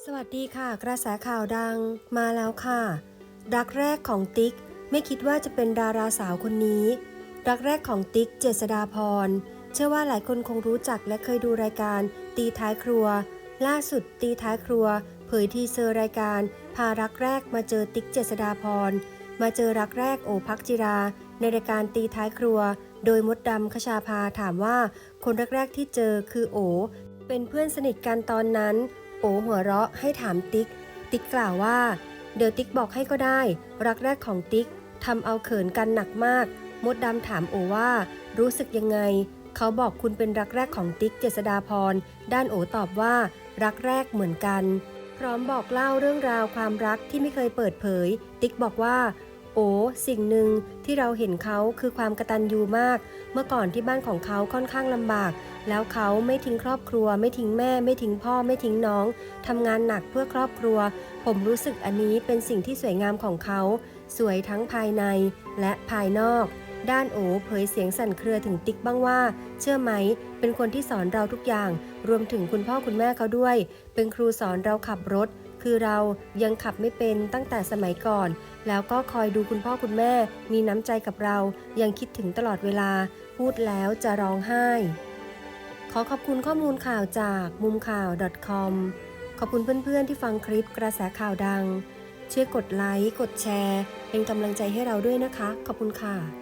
สวัสดีค่ะ กระแสข่าวดังมาแล้วค่ะ รักแรกของติ๊ก ไม่คิดว่าจะเป็นดาราสาวคนนี้ รักแรกของติ๊ก เจษดาพร เชื่อว่าหลายคนคงรู้จักและเคยดูรายการ ตีท้ายครัว ล่าสุดตีท้ายครัว เผยทีเซอร์รายการ พารักแรกมาเจอติ๊กเจษดาพร มาเจอรักแรกโอพักจิรา ในรายการตีท้ายครัว โดยมดดำคชาพาถามว่า คนแรกๆที่เจอคือโอ เป็นเพื่อนสนิทกันตอนนั้น โอหัวเราะให้ถามติ๊ก ติ๊กกล่าวว่า เดี๋ยวติ๊กบอกให้ก็ได้ รักแรกของติ๊กทำเอาเขินกันหนักมาก มดดำถามโอว่า รู้สึกยังไง เขาบอกคุณเป็นรักแรกของติ๊กเจษดาพร ด้านโอตอบว่า รักแรกเหมือนกัน พร้อมบอกเล่าเรื่องราวความรักที่ไม่เคยเปิดเผย ติ๊กบอกว่า โอ้สิ่งหนึ่งที่เราเห็นเขาคือความกระตันยูมาก เมื่อก่อนที่บ้านของเขาค่อนข้างลำบาก แล้วเขาไม่ทิ้งครอบครัว ไม่ทิ้งแม่ ไม่ทิ้งพ่อ ไม่ทิ้งน้องทำงานหนักเพื่อครอบครัว ผมรู้สึกอันนี้เป็นสิ่งที่สวยงามของเขา สวยทั้งภายในและภายนอก ด้านโอเผยเสียงสั่นเครือถึงติ๊กบ้างว่า เชื่อไหม เป็นคนที่สอนเราทุกอย่าง รวมถึงคุณพ่อคุณแม่เขาด้วย เป็นครูสอนเราขับรถ คือเรายังขับไม่เป็นตั้งแต่สมัยก่อน แล้วก็คอยดูคุณพ่อคุณแม่ มีน้ำใจกับเรา ยังคิดถึงตลอดเวลา พูดแล้วจะร้องไห้ ขอขอบคุณข้อมูลข่าวจากมุมข่าว .com ขอบคุณเพื่อนๆที่ฟังคลิปกระแสข่าวดัง ช่วยกดไลค์ กดแชร์ เป็นกำลังใจให้เราด้วยนะคะ ขอบคุณค่ะ